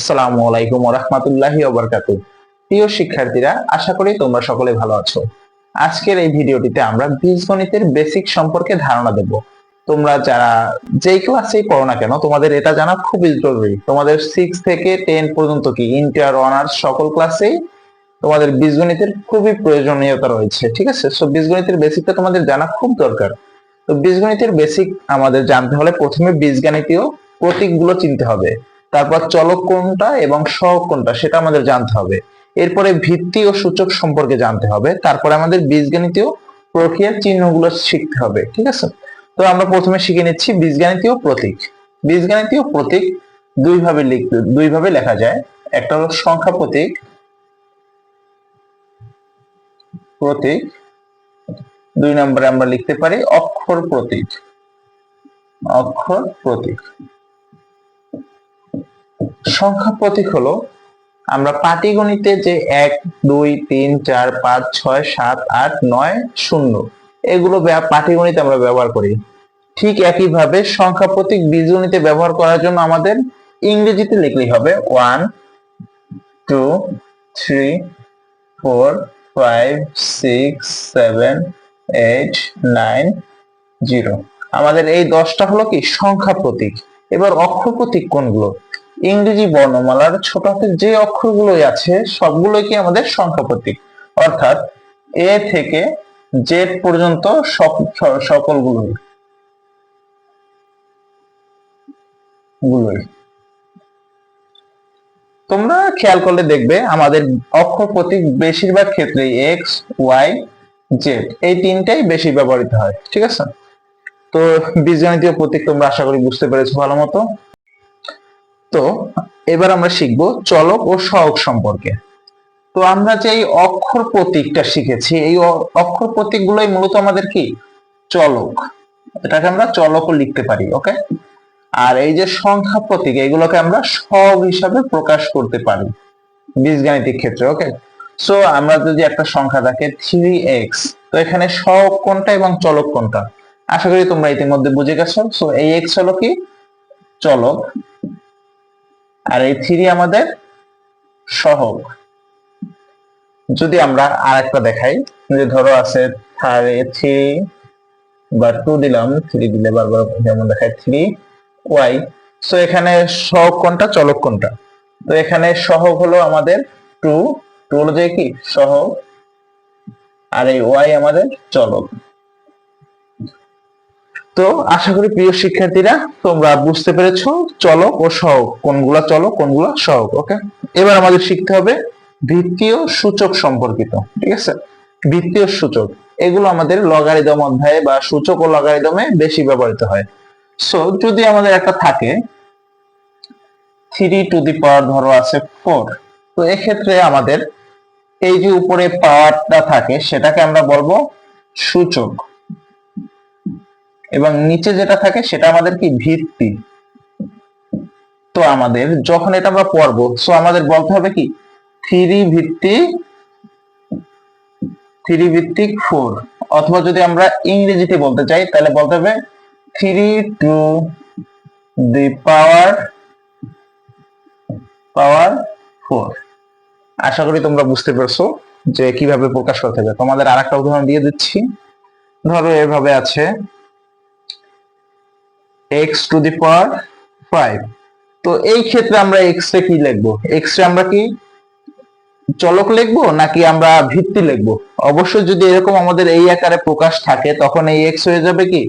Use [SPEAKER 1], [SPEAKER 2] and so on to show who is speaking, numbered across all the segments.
[SPEAKER 1] আসসালামু আলাইকুম রহমতুল্লাহি ওবরকাত প্রিয় শিক্ষার্থীরা আশা করি তোমরা সকলে ভালো আছো আজকের এই ভিডিওটিতে আমরা বীজগণিতের বেসিক সম্পর্কে ধারণা দেব তোমরা যারা যেই ক্লাসেই পড়ো না কেন তোমাদের এটা জানা খুবই জরুরি তোমাদের সিক্স থেকে টেন পর্যন্ত কি ইন্টার অনার্স সকল ক্লাসেই তোমাদের বীজগণিতের খুবই প্রয়োজনীয়তা রয়েছে ঠিক আছে সো বীজগণিতের বেসিকটা তোমাদের জানা খুব দরকার তো বীজগণিতের বেসিক আমাদের জানতে হলে প্রথমে বীজগণিতীয় প্রতীকগুলো চিনতে হবে তারপর চলক কোনটা এবং সহক কোনটা সেটা আমাদের জানতে হবে এরপরে ভিত্তি ও সূচক সম্পর্কে জানতে হবে তারপরে আমাদের বীজগণিতীয় প্রক্রিয়ার চিহ্নগুলো শিখতে হবে ঠিক আছে তো আমরা প্রথমে শিখে নিচ্ছি বীজগণিতীয় প্রতীক বীজগণিতীয় প্রতীক দুইভাবে লিখতে দুইভাবে লেখা যায় একটা হলো সংখ্যা প্রতীক প্রতীক দুই নম্বরে আমরা লিখতে পারি অক্ষর প্রতীক অক্ষর প্রতীক সংখ্যা প্রতীক হলো আমরা পাটিগণিতে যে এক দুই তিন চার পাঁচ ছয় সাত আট নয় শূন্য এগুলো পাটিগণিতে আমরা ব্যবহার করি ঠিক একইভাবে সংখ্যা প্রতীক বীজগণিতে ব্যবহার করার জন্য আমাদের ইংরেজিতে লিখলেই হবে one two three four five six seven eight nine zero আমাদের এই দশটা হলো কি সংখ্যা প্রতীক এবার অক্ষর প্রতীক কোনগুলো ইংরেজি বর্ণমালার ছোট হাতের যে অক্ষরগুলোই আছে সবগুলোই কি আমাদের সংখ্যা প্রতীক অর্থাৎ এ থেকে জেড পর্যন্ত সব সকলগুলোই গুলোই তোমরা খেয়াল করলে দেখবে আমাদের অক্ষর প্রতীক বেশিরভাগ ক্ষেত্রে এক্স ওয়াই জেড এই তিনটাই বেশি ব্যবহৃত হয় ঠিক আছে তো বীজগণিতীয় প্রতীক তোমরা আশা করি বুঝতে পেরেছো ভালো মতো তো এবার আমরা শিখব চলক ও সহক সম্পর্কে তো আমরা যে এই অক্ষর প্রতীকটা শিখেছি এই অক্ষর প্রতীক গুলোই মূলত আমাদের কি চলক এটাকে আমরা চলক লিখতে পারি ওকে আর এই যে সংখ্যা প্রতীক এগুলোকে আমরা সহক হিসাবে প্রকাশ করতে পারি বীজগাণিতিক ক্ষেত্রে ওকে সো আমরা যদি একটা সংখ্যা থাকে থ্রি এক্স তো এখানে সহক কোনটা এবং চলক কোনটা আশা করি তোমরা ইতিমধ্যে বুঝে গেছো সো এই এক্স হলো কি চলক আর এই থ্রি আমাদের সহগ যদি আমরা আর একটা দেখাই যে ধরো আছে থ্রি বা টু দিলাম থ্রি দিলে বারবার যেমন দেখায় থ্রি ওয়াই সো এখানে সহগ কোনটা চলক কোনটা তো এখানে সহগ হলো আমাদের টু টু হলো যে কি সহগ আর এই ওয়াই আমাদের চলক তো আশা করি প্রিয় শিক্ষার্থীরা তোমরা বুঝতে পেরেছ চলক ও সহক কোনগুলা চলক কোনগুলা সহক ওকে এবার আমাদের শিখতে হবে বৃত্তীয় সূচক সম্পর্কিত ঠিক আছে বৃত্তীয় সূচক এগুলো আমাদের লগারিদম অধ্যায়ে বা সূচক ও লগারিদমে বেশি ব্যবহৃত হয় সো যদি আমাদের একটা থাকে থ্রি টু দি পাওয়ার ধরো আছে ফোর তো এক্ষেত্রে আমাদের এই যে উপরে পাওয়ারটা থাকে সেটাকে আমরা বলবো সূচক এবং নিচে যেটা থাকে সেটা আমাদের কি ভিত্তি তো আমাদের যখন এটা আমরা পড়ব সো আমাদের বলতে হবে কি থ্রি ভিত্তিক থ্রি ভিত্তিক ফোর অথবা যদি আমরা ইংরেজিতে বলতে চাই তাহলে বলতে হবে three to the power power four আশা করি তোমরা বুঝতে পারছো যে কিভাবে প্রকাশ করতে হবে তোমাদের আর একটা উদাহরণ দিয়ে দিচ্ছি ধরো এভাবে আছে x to the power five তো এই ক্ষেত্রে আমরা এক্স রে কি লিখবো এক্স রে আমরা কি চলক লিখবো নাকি আমরা ভিত্তি লিখবো অবশ্যই যদি এরকম আমাদের এই আকারে প্রকাশ থাকে তখন এই এক্স হয়ে যাবে কি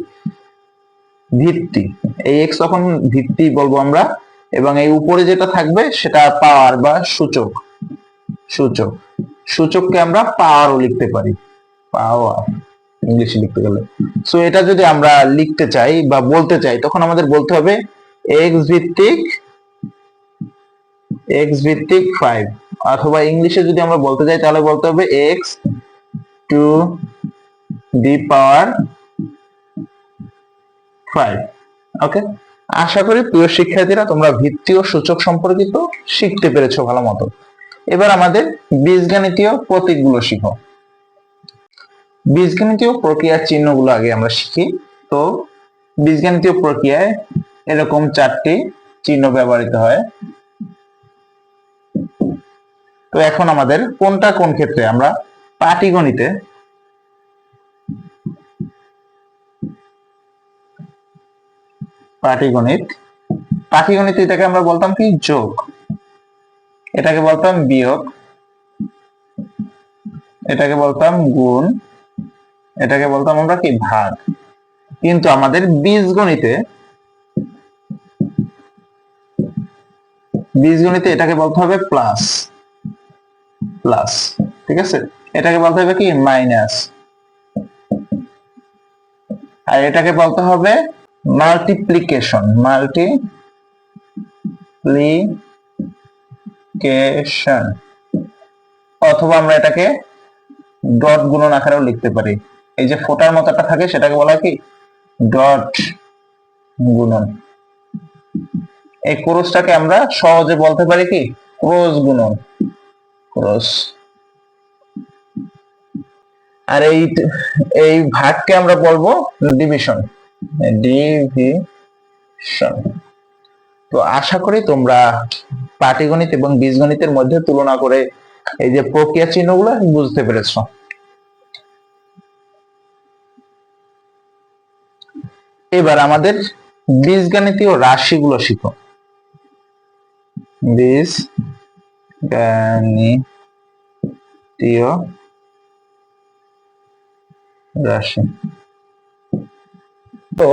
[SPEAKER 1] ভিত্তি এই x তখন ভিত্তি বলবো আমরা এবং এই উপরে যেটা থাকবে সেটা পাওয়ার বা সূচক সূচক সূচককে আমরা পাওয়ারও লিখতে পারি পাওয়ার ইংলিশে লিখতে গেলে সো এটা যদি আমরা লিখতে চাই বা বলতে চাই তখন আমাদের বলতে হবে এক্স ভিত্তিক এক্স ভিত্তিক ফাইভ অথবা ইংলিশে যদি আমরা বলতে চাই তাহলে বলতে হবে x to the power five okay আশা করি প্রিয় শিক্ষার্থীরা তোমরা ভিত্তি ও সূচক সম্পর্কিত শিখতে পেরেছো ভালো মতো এবার আমাদের বীজগণিতীয় প্রতীকগুলো শিখো বীজগণিতীয় প্রক্রিয়ার চিহ্নগুলো আগে আমরা শিখি তো বীজগণিতীয় প্রক্রিয়ায় এরকম চারটি চিহ্ন ব্যবহৃত হয় তো এখন আমাদের কোনটা কোন ক্ষেত্রে আমরা পাটিগণিতে পাটিগণিত পাটিগণিত এটাকে আমরা বলতাম কি যোগ এটাকে বলতাম বিয়োগ এটাকে বলতাম গুণ এটাকে বলতাম আমরা কি ভাগ কিন্তু আমাদের বীজগণিতে বীজগণিতে এটাকে বলতে হবে প্লাস প্লাস ঠিক আছে এটাকে বলতে হবে কি মাইনাস আর এটাকে বলতে হবে মাল্টিপ্লিকেশন মাল্টিপ্লিকেশন অথবা আমরা এটাকে ডট গুণন আকারেও লিখতে পারি এই যে ফোটার মতো একটা থাকে সেটাকে বলা কি ডট গুণন এই ক্রোসটাকে আমরা সহজে বলতে পারি কি ক্রোস গুণন ক্রোস আর এই এই ভাগকে আমরা বলবো ডিভিশন ডিভিশন তো আশা করি তোমরা পাটিগণিত এবং বীজগণিতের মধ্যে তুলনা করে এই যে প্রক্রিয়া চিহ্নগুলো বুঝতে পেরেছো এবার আমাদের বীজগণিতীয় রাশিগুলো শিখো বীজ গাণিতীয় রাশি তো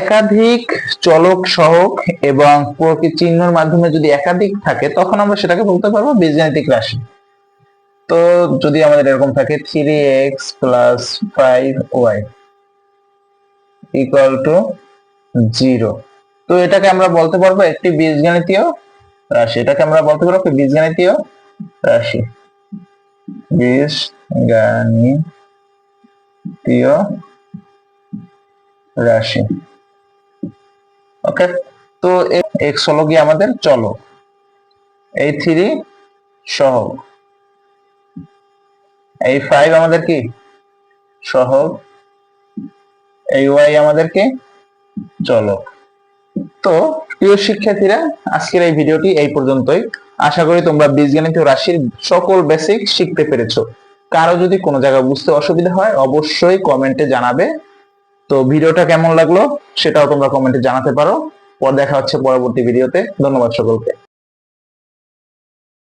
[SPEAKER 1] একাধিক চলক সহক এবং চিহ্নর মাধ্যমে যদি একাধিক থাকে তখন আমরা সেটাকে বলতে পারবো বীজগাণিতিক রাশি তো যদি আমাদের এরকম থাকে three x plus five y equal to zero তো এটাকে আমরা বলতে পারবো একটি বীজগণিতীয় রাশি এটাকে আমরা বলতে পারবো বীজগণিতীয় রাশি বীজগণিতীয় রাশি ওকে তো এক্স হলো গিয়ে আমাদের চলো এই থ্রি সহগ এই ফাইভ আমাদের কি সহগ এই ওয়াই আমাদেরকে চলক তো প্রিয় শিক্ষার্থীরা আজকের এই ভিডিওটি এই পর্যন্তই আশা করি তোমরা বীজগণিত রাশির সকল বেসিক শিখতে পেরেছো কারো যদি কোনো জায়গায় বুঝতে অসুবিধা হয় অবশ্যই কমেন্টে জানাবে তো ভিডিওটা কেমন লাগলো সেটাও তোমরা কমেন্টে জানাতে পারো পর দেখা হচ্ছে পরবর্তী ভিডিওতে ধন্যবাদ সকলকে